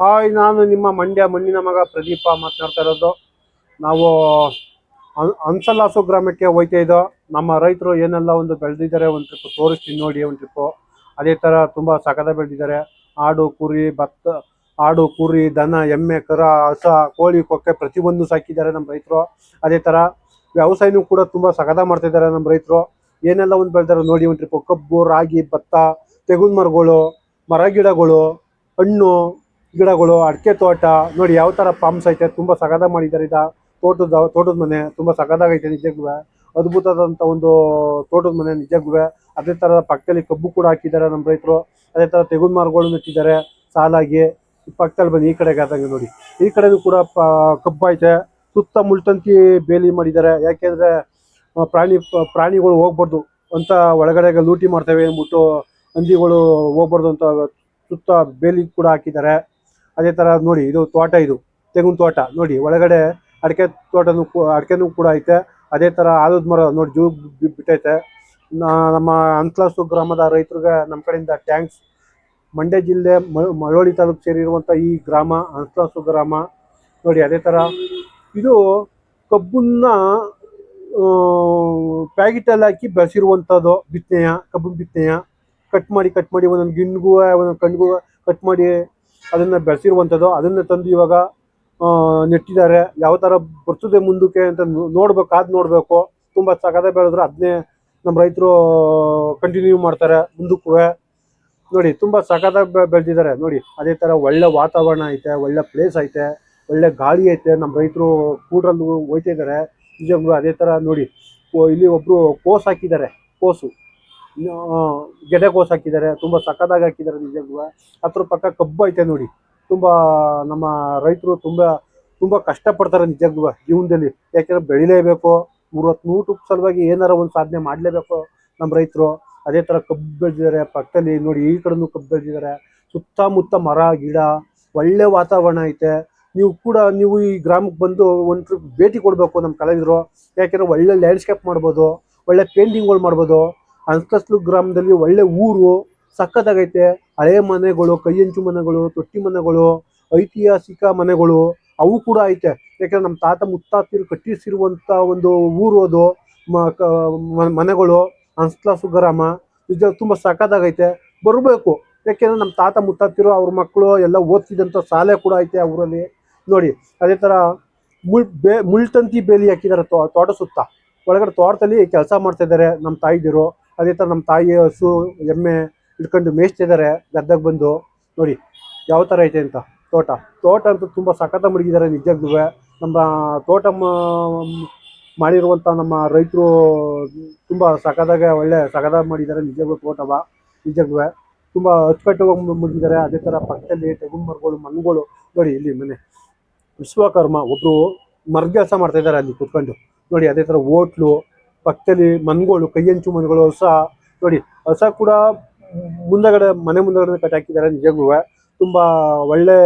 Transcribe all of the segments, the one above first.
Hi, ನಾನು ನಿಮ್ಮ ಮಂಡ್ಯ ಮಣ್ಣಿನ ಮಗ ಪ್ರದೀಪ ಮಾತನಾಡ್ತಾ ಇರೋದು. ನಾವು ಅನ್ಸಲ್ಲಾಸು ಗ್ರಾಮಕ್ಕೆ ಹೋಯ್ತಾ ಇದ್ದೋ, ನಮ್ಮ ರೈತರು ಏನೆಲ್ಲ ಒಂದು ಬೆಳೆದಿದ್ದಾರೆ ಒಂದು ಟ್ರಿಪ್ ತೋರಿಸ್ತೀನಿ ನೋಡಿ, ಒಂದು ಟ್ರಿಪ್ಪು ಅದೇ ಥರ ತುಂಬ ಸಕದ ಬೆಳೆದಿದ್ದಾರೆ. ಆಡು, ಕುರಿ, ಭತ್ತ, ಆಡು, ಕುರಿ, ದನ, ಎಮ್ಮೆ, ಕರ, ಹಸ, ಕೋಳಿ, ಕೊಕ್ಕೆ ಪ್ರತಿಯೊಂದು ಸಾಕಿದ್ದಾರೆ ನಮ್ಮ ರೈತರು. ಅದೇ ಥರ ವ್ಯವಸಾಯನೂ ಕೂಡ ತುಂಬ ಸಕದ ಮಾಡ್ತಿದ್ದಾರೆ ನಮ್ಮ ರೈತರು. ಏನೆಲ್ಲ ಒಂದು ಬೆಳೆದಾರೆ ನೋಡಿ, ಒಂದು ಟ್ರಿಪ್ಪು ಕಬ್ಬು, ರಾಗಿ, ಭತ್ತ, ತೆಗುನ್ ಮರಗಳು, ಮರ ಗಿಡಗಳು, ಹಣ್ಣು ಗಿಡಗಳು, ಅಡಿಕೆ ತೋಟ, ನೋಡಿ ಯಾವ ಥರ ಪಾಮ್ಸ್ ಐತೆ, ತುಂಬ ಸಗದ ಮಾಡಿದ್ದಾರೆ. ಇದ ತೋಟದ ತೋಟದ ಮನೆ ತುಂಬ ಸಗದಾಗೈತೆ ನಿಜಕ್ಕೂ ಅದ್ಭುತದಂಥ ಒಂದು ತೋಟದ ಮನೆ ನಿಜಕ್ಕೂ ಅದೇ ಥರ ಪಕ್ಕದಲ್ಲಿ ಕಬ್ಬು ಕೂಡ ಹಾಕಿದ್ದಾರೆ ನಮ್ಮ ರೈತರು. ಅದೇ ಥರ ತೆಂಗಿನ ಮರಗಳು ನೆಟ್ಟಿದ್ದಾರೆ ಸಾಲಾಗಿ. ಪಕ್ಕದಲ್ಲಿ ಬಂದು ಈ ಕಡೆಗೆ ಆದಂಗೆ ನೋಡಿ. ಈ ಕಡೆನೂ ಕೂಡ ಪ, ಕಬ್ಬು ಐತೆ. ಸುತ್ತ ಮುಳ್ತಂತಿ ಬೇಲಿ ಮಾಡಿದ್ದಾರೆ. ಯಾಕೆಂದ್ರೆ ಪ್ರಾಣಿ, ಪ್ರಾಣಿಗಳು ಹೋಗ್ಬಾರ್ದು ಅಂತ ಒಳಗಡೆಗೆ ಲೂಟಿ ಮಾಡ್ತವೆ ಅಂದ್ಬಿಟ್ಟು ಹಂದಿಗಳು ಹೋಗ್ಬಾರ್ದು ಅಂತ ಸುತ್ತ ಬೇಲಿ ಕೂಡ ಹಾಕಿದ್ದಾರೆ. ಅದೇ ಥರ ನೋಡಿ, ಇದು ತೋಟ ಇದು, ತೆಂಗಿನ ತೋಟ. ನೋಡಿ, ಒಳಗಡೆ ಅಡಿಕೆ ತೋಟನೂ ಅಡಿಕೆನೂ ಕೂಡ ಐತೆ. ಅದೇ ಥರ ಆಲದ ಮರ ನೋಡಿ, ಜೂ ಬಿಟ್ಟೈತೆ. ನಮ್ಮ ಅಂತ್ಲಾಸು ಗ್ರಾಮದ ರೈತರಿಗೆ ನಮ್ಮ ಕಡೆಯಿಂದ ಟ್ಯಾಂಕ್ಸ್ ಮಂಡ್ಯ ಜಿಲ್ಲೆ ಮಳವಳ್ಳಿ ತಾಲೂಕು ಸೇರಿರುವಂಥ ಈ ಗ್ರಾಮ ಅಂತ್ಲಾಸು ಗ್ರಾಮ, ನೋಡಿ, ಅದೇ ಥರ ಇದು ಕಬ್ಬನ್ನ ಪ್ಯಾಕೆಟಲ್ಲಿ ಹಾಕಿ ಬೆಳೆಸಿರುವಂಥದ್ದು ಬಿತ್ತನೆಯ ಕಬ್ಬು ಬಿತ್ತನೆಯ. ಕಟ್ ಮಾಡಿ ಕಟ್ ಮಾಡಿ ಒಂದೊಂದು ಗಿಣ್ಗೂ ಒಂದೊಂದು ಕಣ್ಗೂ ಕಟ್ ಮಾಡಿ ಅದನ್ನು ಬೆಳೆಸಿರುವಂಥದ್ದು ಅದನ್ನು ತಂದು ಇವಾಗ ನೆಟ್ಟಿದ್ದಾರೆ. ಯಾವ ಥರ ಬರ್ತದೆ ಮುಂದಕ್ಕೆ ಅಂತ ನೋಡ್ಬೇಕು ಅದು ನೋಡಬೇಕು. ತುಂಬ ಸಗದ ಬೆಳೆದ್ರೆ ಅದನ್ನೇ ನಮ್ಮ ರೈತರು ಕಂಟಿನ್ಯೂ ಮಾಡ್ತಾರೆ ಮುಂದಕ್ಕೂ ನೋಡಿ, ತುಂಬ ಸಖತ್ತಾಗಿ ಬೆಳೆದಿದ್ದಾರೆ. ನೋಡಿ, ಅದೇ ಥರ ಒಳ್ಳೆ ವಾತಾವರಣ ಐತೆ, ಒಳ್ಳೆ ಪ್ಲೇಸ್ ಐತೆ, ಒಳ್ಳೆ ಗಾಳಿ ಐತೆ. ನಮ್ಮ ರೈತರು ಕೂಡ್ರಲ್ಲಿ ಹೋಯ್ತಾ ಇದ್ದಾರೆ. ನಿಜವಾಗ್ಲೂ ಅದೇ ಥರ ನೋಡಿ ಇಲ್ಲಿ ಒಬ್ಬರು ಕೋಸ್ ಹಾಕಿದ್ದಾರೆ, ಕೋಸು. ಕೋಸ್ ಹಾಕಿದ್ದಾರೆ, ತುಂಬ ಸಖತ್ತಾಗಿ ಹಾಕಿದ್ದಾರೆ ನಿಜಕ್ಕೂ ಅದ್ರ ಪಕ್ಕ ಕಬ್ಬು ಐತೆ ನೋಡಿ. ತುಂಬ, ನಮ್ಮ ರೈತರು ತುಂಬ ತುಂಬ ಕಷ್ಟಪಡ್ತಾರೆ ನಿಜಕ್ಕೂ ಜೀವನದಲ್ಲಿ. ಯಾಕೆಂದ್ರೆ ಬೆಳಿಲೇಬೇಕು, ಮೂವತ್ತು ನೂಟು ಸಲುವಾಗಿ ಏನಾರ ಒಂದು ಸಾಧನೆ ಮಾಡಲೇಬೇಕು ನಮ್ಮ ರೈತರು. ಅದೇ ಥರ ಕಬ್ಬು ಬೆಳೆದಿದ್ದಾರೆ, ಪಕ್ಕದಲ್ಲಿ ನೋಡಿ ಈ ಕಡೆನೂ ಕಬ್ಬು ಬೆಳೆದಿದ್ದಾರೆ. ಸುತ್ತಮುತ್ತ ಮರ, ಗಿಡ, ಒಳ್ಳೆ ವಾತಾವರಣ ಐತೆ. ನೀವು ಕೂಡ, ನೀವು ಈ ಗ್ರಾಮಕ್ಕೆ ಬಂದು ಒಂದು ಟ್ರಿಪ್ ಭೇಟಿ ಕೊಡಬೇಕು ನಮ್ಮ ಕಲಾವಿದರು ಯಾಕೆಂದ್ರೆ ಒಳ್ಳೆ ಲ್ಯಾಂಡ್ಸ್ಕೇಪ್ ಮಾಡ್ಬೋದು, ಒಳ್ಳೆ ಪೇಂಟಿಂಗ್ಗಳು ಮಾಡ್ಬೋದು. ಅಂಕಸ್ಲು ಗ್ರಾಮದಲ್ಲಿ ಒಳ್ಳೆ ಊರು, ಸಖತ್ತಾಗೈತೆ. ಹಳೆ ಮನೆಗಳು, ಕೈಯಂಚು ಮನೆಗಳು, ತೊಟ್ಟಿ ಮನೆಗಳು, ಐತಿಹಾಸಿಕ ಮನೆಗಳು, ಅವು ಕೂಡ ಐತೆ. ಯಾಕಂದ್ರೆ ನಮ್ಮ ತಾತ ಮುತ್ತಾತಿರು ಕಟ್ಟಿಸಿರುವಂಥ ಒಂದು ಊರು ಅದು. ಮನೆಗಳು ಹಂಸ್ಲಾಸು ಗ್ರಾಮ. ನಿಜ ತುಂಬ ಸಖತ್ತಾಗೈತೆ. ಬರಬೇಕು. ಯಾಕೆಂದ್ರೆ ನಮ್ಮ ತಾತ ಮುತ್ತಾತಿರು, ಅವ್ರ ಮಕ್ಕಳು ಎಲ್ಲ ಓದ್ತಿದ್ದಂಥ ಶಾಲೆ ಕೂಡ ಐತೆ ಆ ಊರಲ್ಲಿ. ನೋಡಿ, ಅದೇ ಥರ ಮುಳ್, ಬೇ, ಮುಳ್ತಂತಿ ಬೇಲಿ ಹಾಕಿದ್ದಾರೆ ತೋಟ ಸುತ್ತ ಒಳಗಡೆ ತೋಟದಲ್ಲಿ ಕೆಲಸ ಮಾಡ್ತಾ ಇದ್ದಾರೆ ನಮ್ಮ ತಾಯಿದಿರು. ಅದೇ ಥರ ನಮ್ಮ ತಾಯಿ ಹಸು ಎಮ್ಮೆ ಇಟ್ಕೊಂಡು ಮೇಯ್ಸ್ತಿದ್ದಾರೆ, ಗದ್ದೆಗೆ ಬಂದು. ನೋಡಿ, ಯಾವ ಥರ ಐತೆ ಅಂತ. ತೋಟ. ತೋಟ ಅಂತೂ ತುಂಬ ಸಖತ್ತ ಮಡಗಿದ್ದಾರೆ ನಿಜವಾಗ್ಲೂ. ನಮ್ಮ ತೋಟ ಮಾಡಿರುವಂಥ ನಮ್ಮ ರೈತರು ತುಂಬ ಸಖತ್ತಾಗೆ, ಒಳ್ಳೆ ಸಖತ್ತಾಗಿ ಮಾಡಿದ್ದಾರೆ. ನಿಜವಾಗ್ಲೂ ತೋಟವ ನಿಜಕ್ಕೂ ತುಂಬ ಅಚ್ಚುಕಟ್ಟುವಾಗಿ ಮುಗಿದಿದ್ದಾರೆ ಅದೇ ಥರ ಪಕ್ಕದಲ್ಲಿ ತೆಂಗಿನ ಮರಗಳು ಮಣ್ಣುಗಳು. ನೋಡಿ, ಇಲ್ಲಿ ಮನೆ. ವಿಶ್ವಕರ್ಮ ಒಬ್ಬರು ಮರ್ಗೆಲ್ಸ ಮಾಡ್ತಾ ಇದ್ದಾರೆ ಅಲ್ಲಿ ಕುತ್ಕೊಂಡು. ನೋಡಿ, ಅದೇ ಥರ ಹೋಟ್ಲು ಪಕ್ಕದಲ್ಲಿ ಮನ್ಗಳು, ಕೈಯಂಚು ಮನೆಗಳು ಹೊಸ, ನೋಡಿ, ಹೊಸ ಕೂಡ ಮುಂದಗಡೆ, ಮನೆ ಮುಂದಗಡೆ ಕಟ್ಟಿ ಹಾಕಿದ್ದಾರೆ ನಿಜಗೂ ತುಂಬ ಒಳ್ಳೆ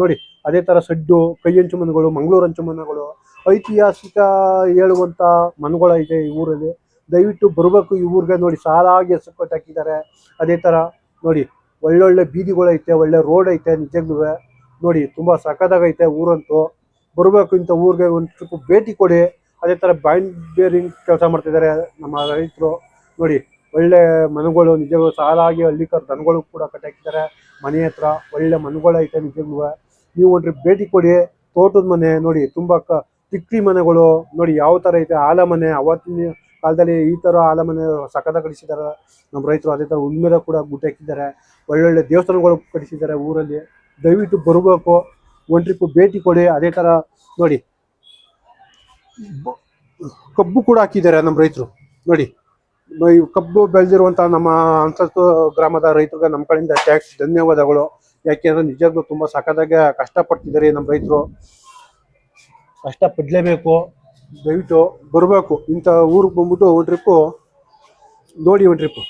ನೋಡಿ, ಅದೇ ತರ ಸಡ್ಡು, ಕೈಯಂಚು ಮನೆಗಳು, ಮಂಗಳೂರು ಅಂಚು ಮನೆಗಳು, ಐತಿಹಾಸಿಕ ಹೇಳುವಂತ ಮನೆಗಳೈತೆ ಈ ಊರಲ್ಲಿ. ದಯವಿಟ್ಟು ಬರಬೇಕು ಈ ಊರಿಗೆ, ನೋಡಿ, ಸಾಲಾಗಿ ಹೆಸರು ಕಟ್ಟಿ ಹಾಕಿದ್ದಾರೆ. ಅದೇ ತರ, ನೋಡಿ, ಒಳ್ಳೊಳ್ಳೆ ಬೀದಿಗಳೈತೆ ಒಳ್ಳೆ ರೋಡ್ ಐತೆ ನಿಜಗೂ ನೋಡಿ, ತುಂಬ ಸಖತ್ತಾಗೈತೆ ಊರಂತೂ. ಬರಬೇಕು ಇಂಥ ಊರಿಗೆ, ಒಂದು ಟ್ರಿಪ್ ಭೇಟಿ ಕೊಡಿ. ಅದೇ ಥರ ಬ್ಯಾಂಡ್ ಬೇರಿಂಗ್ ಕೆಲಸ ಮಾಡ್ತಿದ್ದಾರೆ ನಮ್ಮ ರೈತರು. ನೋಡಿ, ಒಳ್ಳೆ ಮನೆಗಳು ನಿಜಗಳು ಸಾಲಾಗಿ ಹಳ್ಳಿಕರ್ ದನಗಳು ಕೂಡ ಕಟ್ಟಾಕಿದ್ದಾರೆ. ಮನೆ ಹತ್ರ ಒಳ್ಳೆ ಮನೆಗಳು ಐತೆ ನಿಜಗಳು ನೀವು ಒಂದ್ರೆ ಭೇಟಿ ಕೊಡಿ, ತೋಟದ ಮನೆ, ನೋಡಿ, ತುಂಬ ಕ ತಿಕ್ಲಿ ಮನೆಗಳು. ನೋಡಿ, ಯಾವ ಥರ ಐತೆ, ಆಲ ಮನೆ, ಅವತ್ತಿನ ಕಾಲದಲ್ಲಿ ಈ ಥರ ಆಲ ಮನೆ ಸಕದ ಕಟ್ಟಿಸಿದ್ದಾರೆ ನಮ್ಮ ರೈತರು ಅದೇ ಥರ ಉಳ್ಮೆದ ಕೂಡ ಗುಡ್ಡೆ ಹಾಕಿದ್ದಾರೆ. ಒಳ್ಳೊಳ್ಳೆ ದೇವಸ್ಥಾನಗಳು ಕಟ್ಟಿಸಿದ್ದಾರೆ ಊರಲ್ಲಿ. ದಯವಿಟ್ಟು ಬರಬೇಕು. ಒಂದ್ರಿಪ್ಪು ಭೇಟಿ ಕೊಡಿ, ಅದೇ ಥರ ನೋಡಿ. ಕಬ್ಬು ಕೂಡ ಹಾಕಿದ್ದಾರೆ ನಮ್ಮ ರೈತರು. ನೋಡಿ ಕಬ್ಬು ಬೆಳೆದಿರುವಂಥ ನಮ್ಮ ಅಂತಸ್ತು ಗ್ರಾಮದ ರೈತರಿಗೆ ನಮ್ಮ ಕಡೆಯಿಂದ ಟ್ಯಾಕ್ಸ್ ಧನ್ಯವಾದಗಳು. ಯಾಕೆಂದ್ರೆ ನಿಜವಾಗ್ಲೂ ತುಂಬ ಸಖತ್ತಾಗಿ ಕಷ್ಟಪಡ್ತಿದ್ದಾರೆ ನಮ್ಮ ರೈತರು. ಕಷ್ಟಪಡಲೇಬೇಕು. ದಯವಿಟ್ಟು ಬರಬೇಕು. ಇಂಥ ಊರಿಗೆ ಬಂದ್ಬಿಟ್ಟು ಒಂದು ಟ್ರಿಪ್ಪು ನೋಡಿ ಒಂದು ಟ್ರಿಪ್ಪು